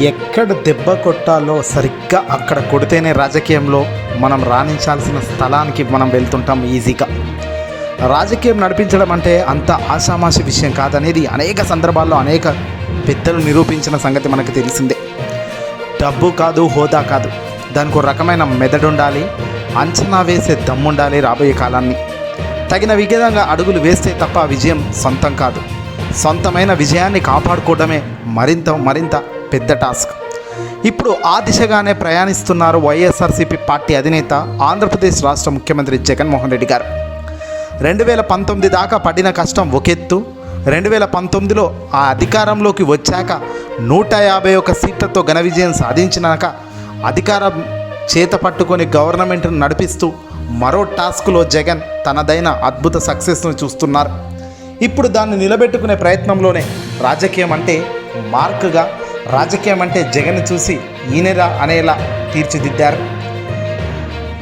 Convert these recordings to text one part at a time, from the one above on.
ఎక్కడ దెబ్బ కొట్టాలో సరిగ్గా అక్కడ కొడితేనే రాజకీయంలో మనం రాణించాల్సిన స్థలానికి మనం వెళ్తుంటాం ఈజీగా. రాజకీయం నడిపించడం అంటే అంత ఆషామాషి విషయం కాదనేది అనేక సందర్భాల్లో అనేక పెద్దలు నిరూపించిన సంగతి మనకు తెలిసిందే. డబ్బు కాదు హోదా కాదు. దానికి ఒక రకమైన మెదడు ఉండాలి అంచనా వేసే దమ్ముండాలి రాబోయే కాలాన్ని. తగిన విధంగా అడుగులు వేస్తే తప్ప విజయం సొంతం కాదు. సొంతమైన విజయాన్ని కాపాడుకోవడమే మరింత మరింత పెద్ద టాస్క్. ఇప్పుడు ఆ దిశగానే ప్రయాణిస్తున్నారు వైఎస్ఆర్సీపీ పార్టీ అధినేత ఆంధ్రప్రదేశ్ రాష్ట్ర ముఖ్యమంత్రి జగన్మోహన్ రెడ్డి గారు. రెండు వేల పంతొమ్మిది దాకా పడిన కష్టం ఒకెత్తు. రెండు వేల పంతొమ్మిదిలో ఆ అధికారంలోకి వచ్చాక నూట యాభై ఒక సీట్లతో ఘన విజయం సాధించినాక అధికారం చేత పట్టుకొని గవర్నమెంట్ను నడిపిస్తూ మరో టాస్క్లో జగన్ తనదైన అద్భుత సక్సెస్ను చూస్తున్నారు. ఇప్పుడు దాన్ని నిలబెట్టుకునే ప్రయత్నంలోనే రాజకీయం అంటే మార్క్గా రాజకీయం అంటే జగన్ చూసి ఈయనరా అనేలా తీర్చిదిద్దారు.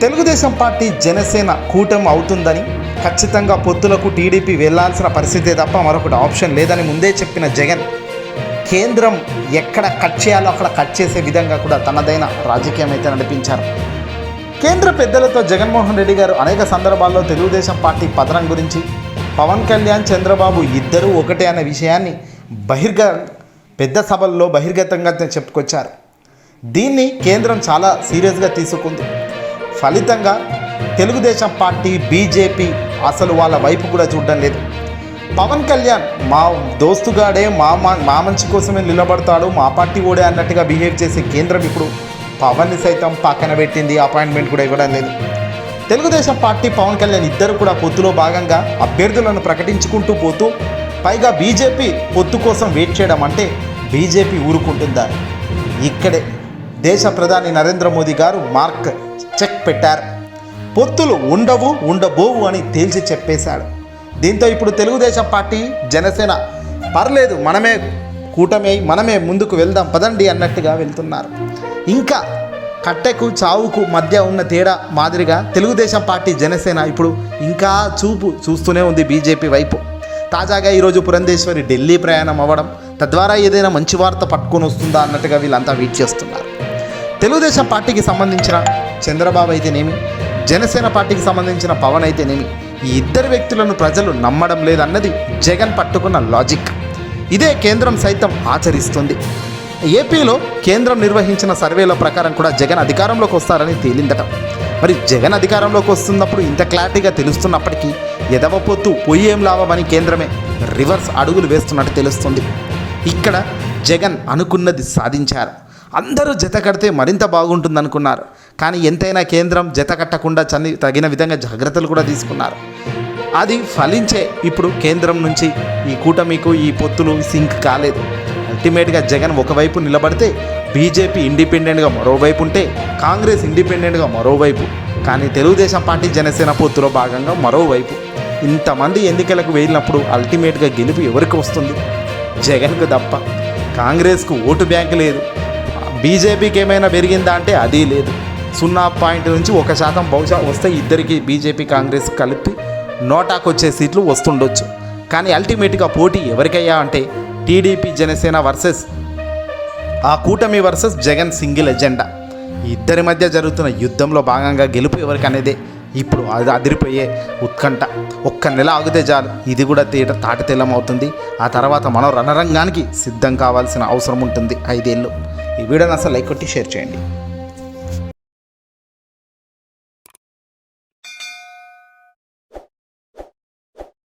తెలుగుదేశం పార్టీ జనసేన కూటమి అవుతుందని ఖచ్చితంగా పొత్తులకు టీడీపీ వెళ్ళాల్సిన పరిస్థితే తప్ప మరొకటి ఆప్షన్ లేదని ముందే చెప్పిన జగన్ కేంద్రం ఎక్కడ కట్ చేయాలో అక్కడ కట్ చేసే విధంగా కూడా తనదైన రాజకీయం అయితే నడిపించారు. కేంద్ర పెద్దలతో జగన్మోహన్ రెడ్డి గారు అనేక సందర్భాల్లో తెలుగుదేశం పార్టీ పతనం గురించి పవన్ కళ్యాణ్ చంద్రబాబు ఇద్దరూ ఒకటే అనే విషయాన్ని బహిర్గ పెద్ద సభల్లో బహిర్గతంగా చెప్పుకొచ్చారు. దీన్ని కేంద్రం చాలా సీరియస్గా తీసుకుంది. ఫలితంగా తెలుగుదేశం పార్టీ బీజేపీ అసలు వాళ్ళ వైపు కూడా చూడడం లేదు. పవన్ కళ్యాణ్ మా దోస్తుగాడే మా మా- మా మంచి కోసమే నిలబడతాడు మా పార్టీ ఓడే అన్నట్టుగా బిహేవ్ చేసే కేంద్రం ఇప్పుడు పవన్ని సైతం పక్కన పెట్టింది అపాయింట్మెంట్ కూడా ఇవ్వడం లేదు. తెలుగుదేశం పార్టీ పవన్ కళ్యాణ్ ఇద్దరు కూడా పొత్తులో భాగంగా అభ్యర్థులను ప్రకటించుకుంటూ పోతూ పైగా బీజేపీ పొత్తు కోసం వెయిట్ చేయడం అంటే బీజేపీ ఊరుకుంటుందా? ఇక్కడే దేశ ప్రధాని నరేంద్ర మోదీ గారు మార్క్ చెక్ పెట్టారు. పొత్తులు ఉండవు ఉండబోవు అని తేల్చి చెప్పేశాడు. దీంతో ఇప్పుడు తెలుగుదేశం పార్టీ జనసేన పర్లేదు మనమే కూటమి అయి మనమే ముందుకు వెళ్దాం పదండి అన్నట్టుగా వెళ్తున్నారు. ఇంకా కట్టెకు చావుకు మధ్య ఉన్న తేడా మాదిరిగా తెలుగుదేశం పార్టీ జనసేన ఇప్పుడు ఇంకా చూపు చూస్తూనే ఉంది బీజేపీ వైపు. తాజాగా ఈరోజు పురంధేశ్వరి ఢిల్లీ ప్రయాణం అవ్వడం తద్వారా ఏదైనా మంచి వార్త పట్టుకొని వస్తుందా అన్నట్టుగా వీళ్ళంతా వెయిట్ చేస్తున్నారు. తెలుగుదేశం పార్టీకి సంబంధించిన చంద్రబాబు అయితేనేమి జనసేన పార్టీకి సంబంధించిన పవన్ అయితేనేమి ఈ ఇద్దరు వ్యక్తులను ప్రజలు నమ్మడం లేదన్నది జగన్ పట్టుకున్న లాజిక్. ఇదే కేంద్రం సైతం ఆచరిస్తుంది. ఏపీలో కేంద్రం నిర్వహించిన సర్వేల ప్రకారం కూడా జగన్ అధికారంలోకి వస్తారని తేలిందట. మరి జగన్ అధికారంలోకి వస్తున్నప్పుడు ఇంత క్లారిటీగా తెలుస్తున్నప్పటికీ ఎదవ పొత్తు పొయ్యేం లాభమని కేంద్రమే రివర్స్ అడుగులు వేస్తున్నట్టు తెలుస్తుంది. ఇక్కడ జగన్ అనుకున్నది సాధించారు. అందరూ జత కడితే మరింత బాగుంటుందనుకున్నారు. కానీ ఎంతైనా కేంద్రం జత కట్టకుండా చని తగిన విధంగా జాగ్రత్తలు కూడా తీసుకున్నారు. అది ఫలించే ఇప్పుడు కేంద్రం నుంచి ఈ కూటమికు ఈ పొత్తులు సింక్ కాలేదు. అల్టిమేట్గా జగన్ ఒకవైపు నిలబడితే బీజేపీ ఇండిపెండెంట్గా మరోవైపు ఉంటే కాంగ్రెస్ ఇండిపెండెంట్గా మరోవైపు. కానీ తెలుగుదేశం పార్టీ జనసేన పొత్తులో భాగంగా మరోవైపు. ఇంతమంది ఎన్నికలకు వెళ్ళినప్పుడు అల్టిమేట్గా గెలుపు ఎవరికి వస్తుంది? జగన్కు తప్ప. కాంగ్రెస్కు ఓటు బ్యాంక్ లేదు. బీజేపీకి ఏమైనా పెరిగిందా అంటే అది లేదు. సున్నా పాయింట్ నుంచి ఒక శాతం బహుశా వస్తే ఇద్దరికి బీజేపీ కాంగ్రెస్ కలిపి నోటాకు వచ్చే సీట్లు వస్తుండొచ్చు. కానీ అల్టిమేట్గా పోటీ ఎవరికయ్యా అంటే టీడీపీ జనసేన వర్సెస్ ఆ కూటమి వర్సెస్ జగన్ సింగిల్ ఎజెండా. ఇద్దరి మధ్య జరుగుతున్న యుద్ధంలో భాగంగా గెలుపు ఎవరికనేదే? ఇప్పుడు అది అదిరిపోయే ఉత్కంఠ. ఒక్క నెల ఆగితే చాలు. ఇది కూడా తీట తాటతెల్లం అవుతుంది. ఆ తర్వాత మనం రణరంగానికి సిద్ధం కావాల్సిన అవసరం ఉంటుంది. ఐదేళ్ళు. ఈ వీడియోని అసలు లైక్ కొట్టి షేర్ చేయండి.